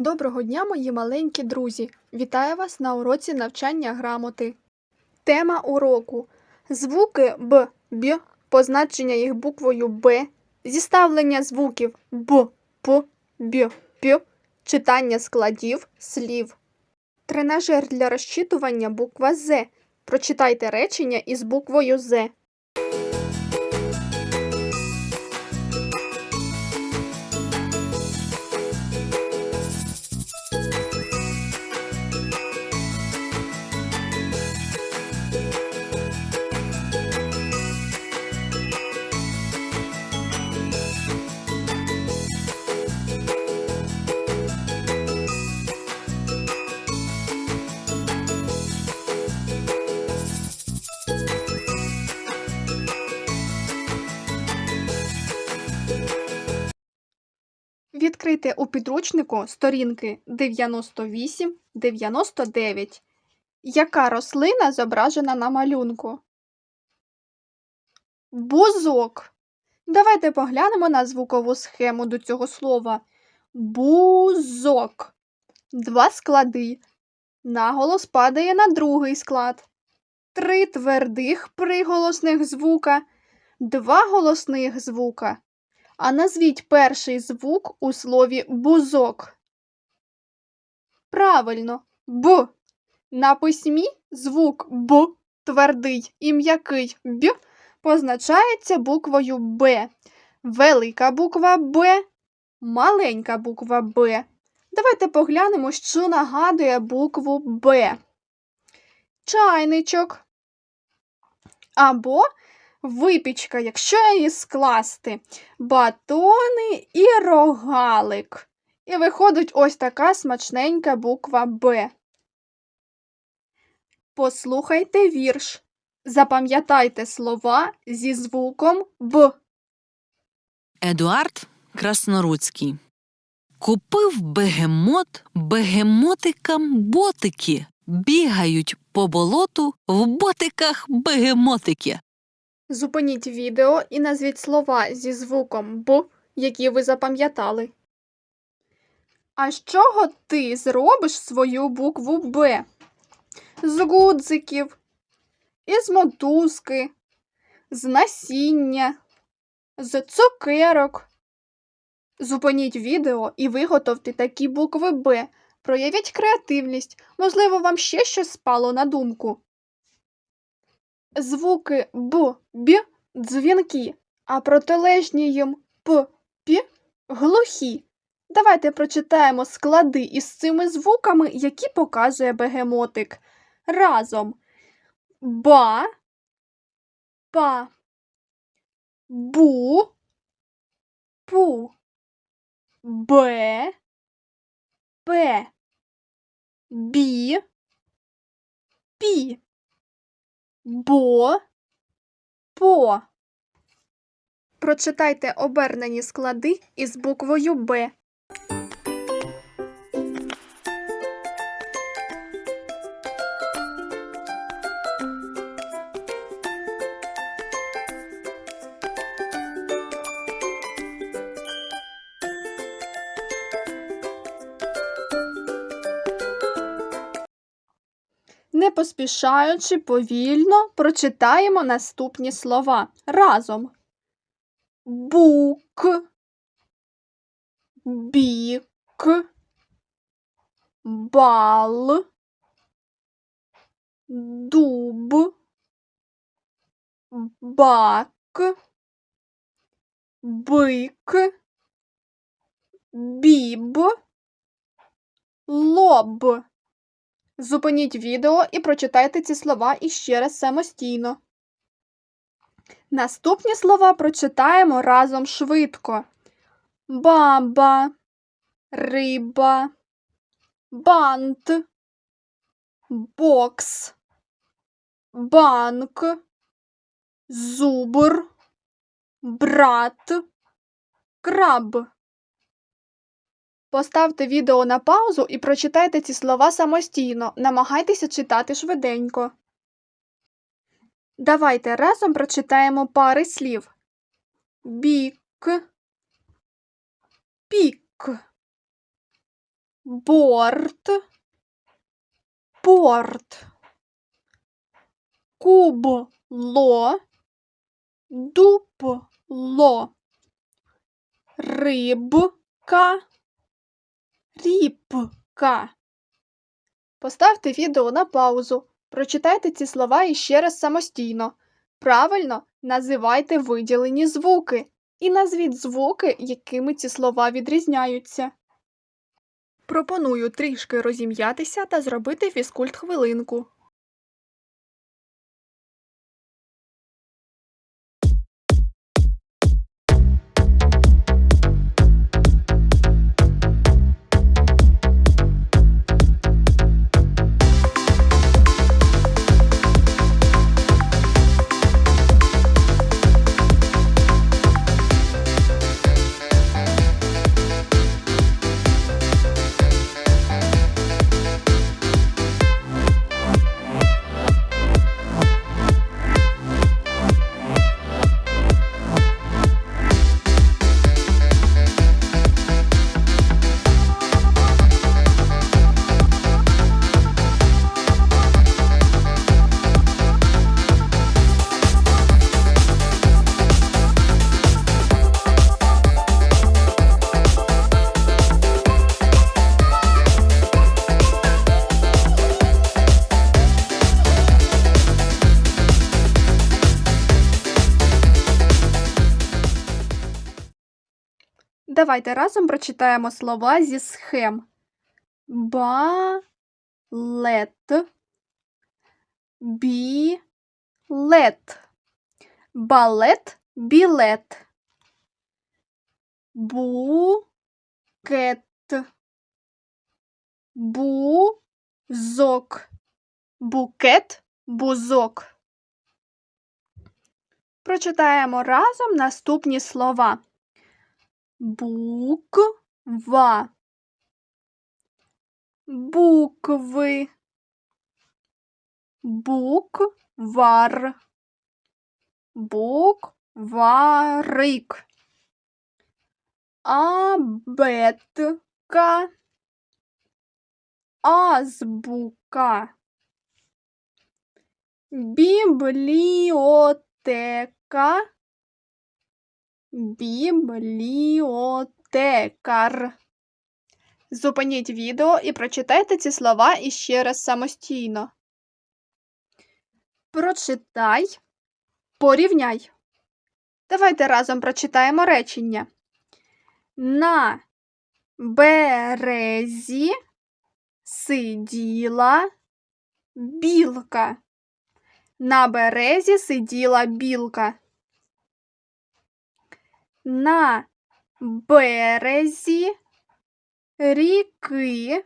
Доброго дня, мої маленькі друзі! Вітаю вас на уроці навчання грамоти. Тема уроку звуки Б, Б, позначення їх буквою Б, зіставлення звуків Б, П, Б, П, читання складів слів. Тренажер для розчитування буква З. Прочитайте речення із буквою З. Відкрийте у підручнику сторінки 98-99. Яка рослина зображена на малюнку? Бузок. Давайте поглянемо на звукову схему до цього слова. Бузок. Два склади. Наголос падає на другий склад. Три твердих приголосних звука, два голосних звука. А назвіть перший звук у слові бузок. Правильно, Б. На письмі звук Б твердий і м'який Б позначається буквою Б. Велика буква Б, маленька буква Б. Давайте поглянемо, що нагадує букву Б. Чайничок. Або випічка, якщо її скласти, батони і рогалик. І виходить ось така смачненька буква Б. Послухайте вірш. Запам'ятайте слова зі звуком Б. Едуард Красноруцький. Купив бегемот бегемотикам ботики. Бігають по болоту в ботиках бегемотики. Зупиніть відео і назвіть слова зі звуком Б, які ви запам'ятали. А з чого ти зробиш свою букву Б? З гудзиків, із мотузки, з насіння, з цукерок. Зупиніть відео і виготовте такі букви Б. Проявіть креативність. Можливо, вам ще щось спало на думку. Звуки Б, Б дзвінкі, а протилежні їм П, П глухі. Давайте прочитаємо склади із цими звуками, які показує бегемотик. Разом. Ба, па, бу, пу, бе, пе, бі, пі бо, по. Прочитайте обернені склади із буквою Б. Не поспішаючи повільно прочитаємо наступні слова. Разом. Бук, бік, бал, дуб, бак, бик, біб, лоб. Зупиніть відео і прочитайте ці слова іще раз самостійно. Наступні слова прочитаємо разом швидко: баба, риба, бант, бокс, банк, зубр, брат, краб. Поставте відео на паузу і прочитайте ці слова самостійно. Намагайтеся читати швиденько. Давайте разом прочитаємо пари слів. Бік, пік, борт, порт, кубло, дупло, рибка, рібка. Поставте відео на паузу. Прочитайте ці слова іще раз самостійно. Правильно називайте виділені звуки і назвіть звуки, якими ці слова відрізняються. Пропоную трішки розім'ятися та зробити фізкульт хвилинку. Давайте разом прочитаємо слова зі схем. Балет. Білет. Балет. Білет. Букет. Бузок. Букет. Бузок. Прочитаємо разом наступні слова. Буква. Букви. Буквар. Букварик. Абетка. Азбука. Бібліотека. Бібліотекар. Зупиніть відео і прочитайте ці слова іще раз самостійно. Прочитай, порівняй. Давайте разом прочитаємо речення. На березі сиділа білка. На березі сиділа білка. На березі ріки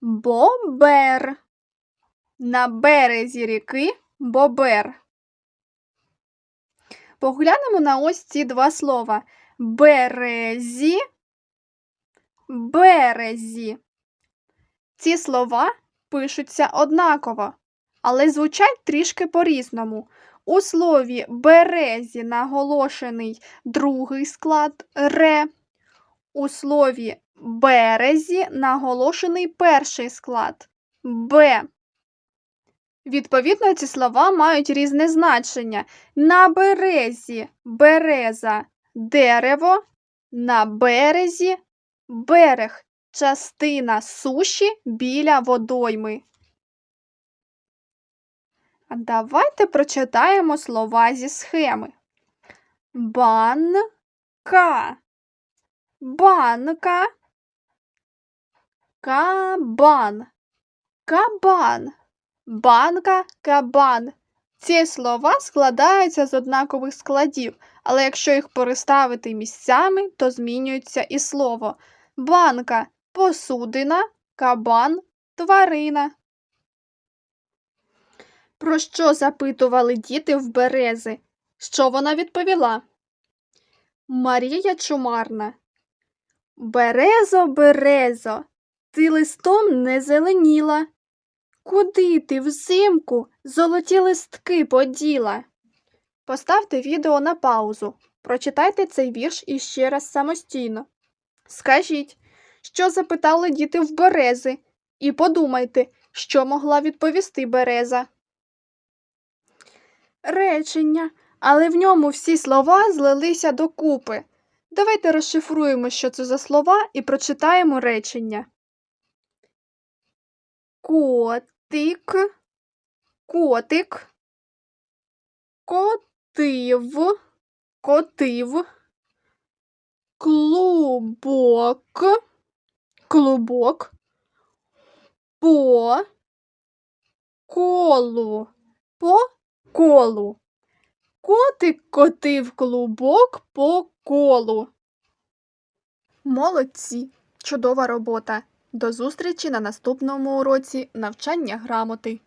бобер. На березі ріки бобер. Поглянемо на ось ці два слова. Березі, березі. Ці слова пишуться однаково, але звучать трішки по-різному. У слові березі наголошений другий склад ре. У слові березі наголошений перший склад б. Відповідно, ці слова мають різне значення. На березі береза дерево, на березі берег частина суші біля водойми. Давайте прочитаємо слова зі схеми. Банка. Банка. Кабан. Кабан. Банка, кабан. Ці слова складаються з однакових складів, але якщо їх переставити місцями, то змінюється і слово. Банка посудина, кабан тварина. Про що запитували діти в Берези? Що вона відповіла? Марія Чумарна. Березо, березо, ти листом не зеленіла. Куди ти взимку золоті листки поділа? Поставте відео на паузу. Прочитайте цей вірш іще раз самостійно. Скажіть, що запитали діти в берези, і подумайте, що могла відповісти береза. Речення, але в ньому всі слова злилися докупи. Давайте розшифруємо, що це за слова, і прочитаємо речення. Котик, котик, котив, котив, клубок, клубок, по колу, по колу. Котик котив клубок по колу. Молодці! Чудова робота! До зустрічі на наступному уроці навчання грамоти.